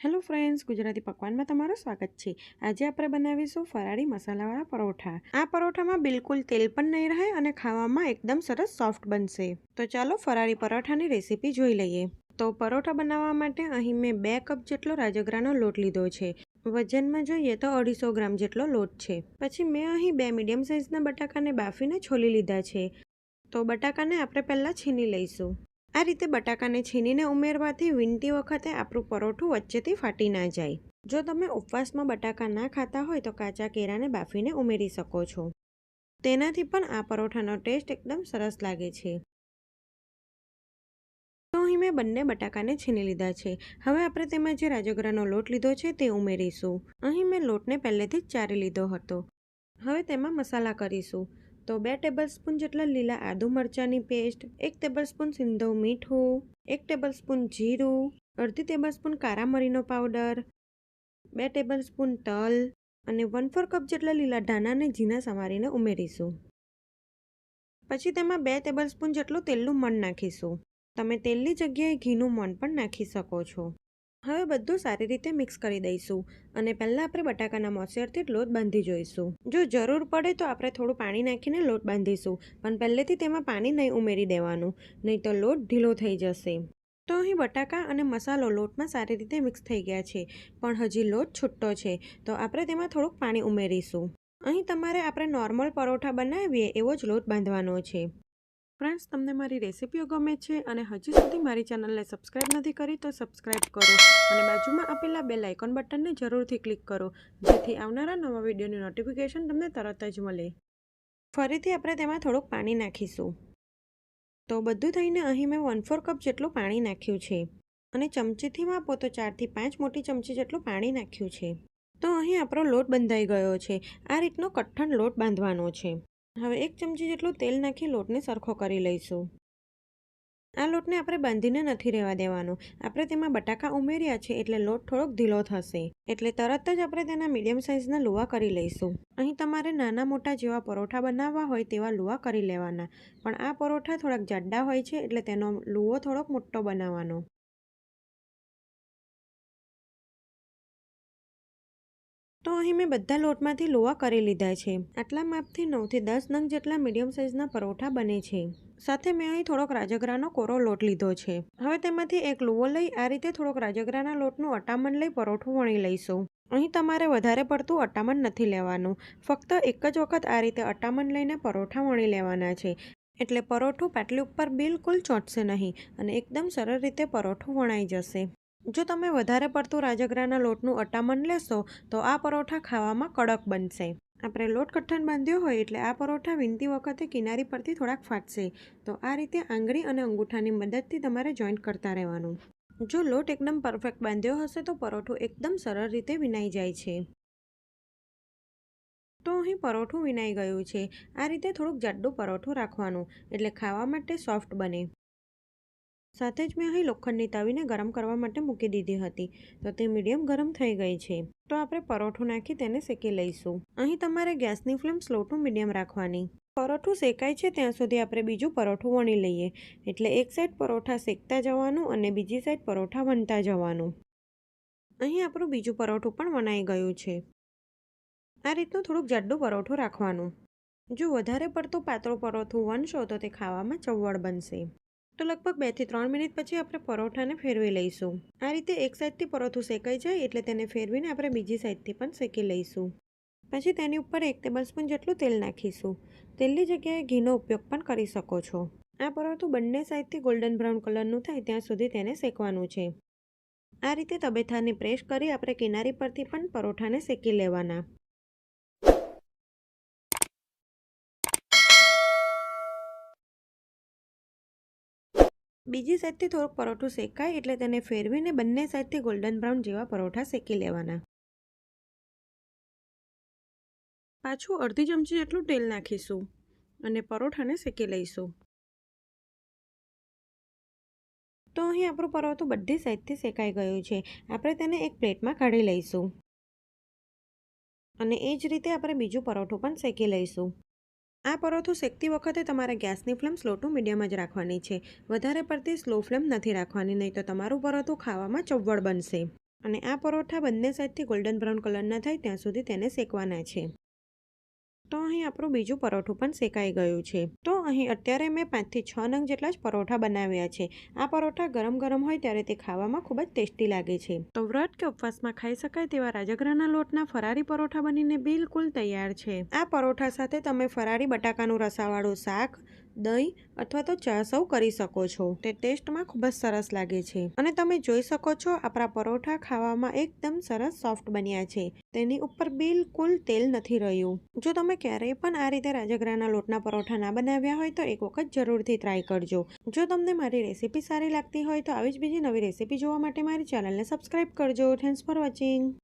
Hello friends, Gujarati પકવાનમાં તમારું સ્વાગત છે. આજે આપણે બનાવીશું ફરાળી મસાલાવાળા પરોઠા. આ પરોઠામાં બિલકુલ તેલ પણ નહીં રહે અને ખાવામાં એકદમ સરસ સોફ્ટ બનશે. તો ચાલો ફરાળી પરોઠાની રેસીપી જોઈ લઈએ. તો પરોઠા બનાવવા માટે અહીં મેં બે કપ જેટલો રાજગરાનો લોટ લીધો છે. વજનમાં જોઈએ તો અઢીસો ગ્રામ જેટલો લોટ છે. પછી મેં અહીં બે મીડિયમ સાઇઝના બટાકાને બાફીને છોલી લીધા છે. તો બટાકાને આપણે પહેલાં છીની લઈશું. આ રીતે બટાકાને છીનીને ઉમેરવાથી વીંટી વખતે આપણું પરોઠું વચ્ચેથી ફાટી ના જાય. જો તમે ઉપવાસમાં બટાકા ના ખાતા હોય તો કાચા કેળાને બાફીને ઉમેરી શકો છો. તેનાથી પણ આ પરોઠાનો ટેસ્ટ એકદમ સરસ લાગે છે. તો અહીં મેં બંને બટાકાને છીની લીધા છે. હવે આપણે તેમાં જે રાજગરાનો લોટ લીધો છે તે ઉમેરીશું. અહીં મેં લોટને પહેલેથી જ ચારી લીધો હતો. હવે તેમાં મસાલા કરીશું. તો બે ટેબલસ્પૂન જેટલા લીલા આદુ મરચાંની પેસ્ટ એક ટેબલસ્પૂન સિંધવ મીઠું, એક ટેબલસ્પૂન જીરું, અડધી ટેબલસ્પૂન કારા મરીનો પાવડર બે ટેબલસ્પૂન તલ અને વન ફોર કપ જેટલા લીલા ધાણાને ઝીણા સમારીને ઉમેરીશું. પછી તેમાં બે ટેબલસ્પૂન જેટલું તેલનું મણ નાખીશું. તમે તેલની જગ્યાએ ઘીનું મણ પણ નાખી શકો છો. હવે બધું સારી રીતે મિક્સ કરી દઈશું અને પહેલાં આપણે બટાકાના મોસેરથી લોટ બાંધી જોઈશું. જો જરૂર પડે તો આપણે થોડું પાણી નાખીને લોટ બાંધીશું, પણ પહેલેથી તેમાં પાણી નહીં ઉમેરી દેવાનું, નહીં તો લોટ ઢીલો થઈ જશે. તો અહીં બટાકા અને મસાલો લોટમાં સારી રીતે મિક્સ થઈ ગયા છે, પણ હજી લોટ છૂટો છે, તો આપણે તેમાં થોડુંક પાણી ઉમેરીશું. અહીં તમારે આપણે નોર્મલ પરોઠા બનાવીએ એવો જ લોટ બાંધવાનો છે. ફ્રેન્ડ્સ તમને મારી રેસિપીઓ ગમે છે અને હજી સુધી મારી ચેનલને સબસ્ક્રાઈબ નથી કરી તો સબસ્ક્રાઈબ કરો અને બાજુમાં આપેલા બે લાઇકોન બટનને જરૂરથી ક્લિક કરો, જેથી આવનારા નવા વિડીયોની નોટિફિકેશન તમને તરત જ મળે. ફરીથી આપણે તેમાં થોડુંક પાણી નાખીશું. તો બધું થઈને અહીં મેં વન ફોર કપ જેટલું પાણી નાખ્યું છે અને ચમચીથી માપો તો ચારથી પાંચ મોટી ચમચી જેટલું પાણી નાખ્યું છે. તો અહીં આપણો લોટ બંધાઈ ગયો છે. આ રીતનો કઠણ લોટ બાંધવાનો છે. હવે એક ચમચી જેટલું તેલ નાખી લોટને સરખો કરી લઈશું. આ લોટને આપણે બાંધીને નથી રહેવા દેવાનો. આપણે તેમાં બટાકા ઉમેર્યા છે એટલે લોટ થોડોક ઢીલો થશે. એટલે તરત જ આપણે તેના મીડિયમ સાઇઝના લુવા કરી લઈશું. અહીં તમારે નાના મોટા જેવા પરોઠા બનાવવા હોય તેવા લુવા કરી લેવાના. પણ આ પરોઠા થોડાક જાડા હોય છે એટલે તેનો લુવો થોડોક મોટો બનાવવાનો. તો અહીં મેં બધા લોટમાંથી લોવા કરી લીધા છે. આટલા માપથી નવથી દસ નંગ જેટલા મીડિયમ સાઇઝના પરોઠા બને છે. સાથે મેં અહીં થોડોક રાજગરાનો કોરો લોટ લીધો છે. હવે તેમાંથી એક લુવો લઈ આ રીતે થોડોક રાજગરાના લોટનું અટામણ લઈ પરોઠું વણી લઈશું. અહીં તમારે વધારે પડતું અટામણ નથી લેવાનું. ફક્ત એક જ વખત આ રીતે અટામણ લઈને પરોઠા વણી લેવાના છે. એટલે પરોઠું પાટલી ઉપર બિલકુલ ચોંટશે નહીં અને એકદમ સરળ રીતે પરોઠું વણાઈ જશે. જો તમે વધારે પડતું રાજગરાના લોટનું અટામણ લેશો, તો આ પરોઠા ખાવામાં કડક બનશે. આપણે લોટ કઠણ બાંધ્યો હોય એટલે આ પરોઠા વીણતી વખતે કિનારી પરથી થોડાક ફાટશે. તો આ રીતે આંગળી અને અંગૂઠાની મદદથી તમારે જોઈન્ટ કરતા રહેવાનું. જો લોટ એકદમ પરફેક્ટ બાંધ્યો હશે, તો પરોઠું એકદમ સરળ રીતે વિનાઈ જાય છે. તો અહીં પરોઠું વિનાઈ ગયું છે. આ રીતે થોડુંક જાડું પરોઠું રાખવાનું, એટલે ખાવા માટે સોફ્ટ બને. સાથે જ મેં અહીં લોખંડની તાવીને ગરમ કરવા માટે મૂકી દીધી હતી. તો તે મીડિયમ ગરમ થઈ ગઈ છે. તો આપણે પરોઠું નાખી તેને શેકી લઈશું. અહીં તમારે ગેસની ફ્લેમ સ્લો ટુ મીડિયમ રાખવાની. પરોઠું શેકાય છે ત્યાં સુધી આપણે બીજું પરોઠું વણી લઈએ. એટલે એક સાઈડ પરોઠા શેકતા જવાનું અને બીજી સાઈડ પરોઠા વણતા જવાનું. અહીં આપણું બીજું પરોઠું પણ વણાઈ ગયું છે. આ રીતનું થોડુંક જાડું પરોઠું રાખવાનું. જો વધારે પડતું પાતળું પરોઠું વણશો તો તે ખાવામાં ચવડ બનશે. તો લગભગ બેથી ત્રણ મિનિટ પછી આપણે પરોઠાને ફેરવી લઈશું. આ રીતે એક સાઈડથી પરોઠું શેકાઈ જાય એટલે તેને ફેરવીને આપણે બીજી સાઈડથી પણ શેકી લઈશું. પછી તેની ઉપર એક ટેબલસ્પૂન જેટલું તેલ નાખીશું. તેલની જગ્યાએ ઘીનો ઉપયોગ પણ કરી શકો છો. આ પરોઠું બંને સાઈડથી ગોલ્ડન બ્રાઉન કલરનું થાય ત્યાં સુધી તેને શેકવાનું છે. આ રીતે તબેથાને પ્રેસ કરી આપણે કિનારી પરથી પણ પરોઠાને શેકી લેવાના. બીજી સાઈડથી થોડુંક પરોઠું શેકાય એટલે તેને ફેરવીને બંને સાઈડથી ગોલ્ડન બ્રાઉન જેવા પરોઠા શેકી લેવાના. પાછું અડધી ચમચી જેટલું તેલ નાખીશું અને પરોઠાને શેકી લઈશું. તો અહીં આપણું પરોઠું બધી સાઈડથી શેકાઈ ગયું છે. આપણે તેને એક પ્લેટમાં કાઢી લઈશું. અને એ જ રીતે આપણે બીજું પરોઠું પણ શેકી લઈશું. આ પરોઠું શેકતી વખતે તમારે ગેસની ફ્લેમ સ્લો ટુ મીડિયમ જ રાખવાની છે. વધારે પડતી સ્લો ફ્લેમ નથી રાખવાની, નહીં તો તમારું પરોઠું ખાવામાં ચવ્વળ બનશે. અને આ પરોઠા બંને સાઈડથી ગોલ્ડન બ્રાઉન કલરના થાય, ત્યાં સુધી તેને શેકવાના છે. તો અહીં આપણું બીજું પરોઠું પણ શેકાઈ ગયું છે. તો અહીં અત્યારે મેં પાંચથી છ નંગ જેટલા જ પરોઠા બનાવ્યા છે. આ પરોઠા ગરમ ગરમ હોય ત્યારે તે ખાવામાં ખૂબ જ ટેસ્ટી લાગે છે. તો વ્રત કે ઉપવાસમાં ખાઈ શકાય તેવા રાજગરાના લોટના ફરારી પરોઠા બનીને બિલકુલ તૈયાર છે. આ પરોઠા સાથે તમે ફરારી બટાકાનું રસાવાળું શાક દહીં અથવા તો ચા સૌ કરી શકો છો. તે ટેસ્ટમાં ખૂબ જ સરસ લાગે છે. અને તમે જોઈ શકો છો, આપણા પરોઠા ખાવામાં એકદમ સરસ સોફ્ટ બન્યા છે. તેની ઉપર બિલકુલ તેલ નથી રહ્યું. જો તમે ક્યારેય પણ આ રીતે રાજગરાના લોટના પરોઠા ના બનાવ્યા હોય તો એક વખત જરૂરથી ટ્રાય કરજો. જો તમને મારી રેસીપી સારી લાગતી હોય તો આવી જ બીજી નવી રેસીપી જોવા માટે મારી ચેનલને સબસ્ક્રાઈબ કરજો. Thanks for watching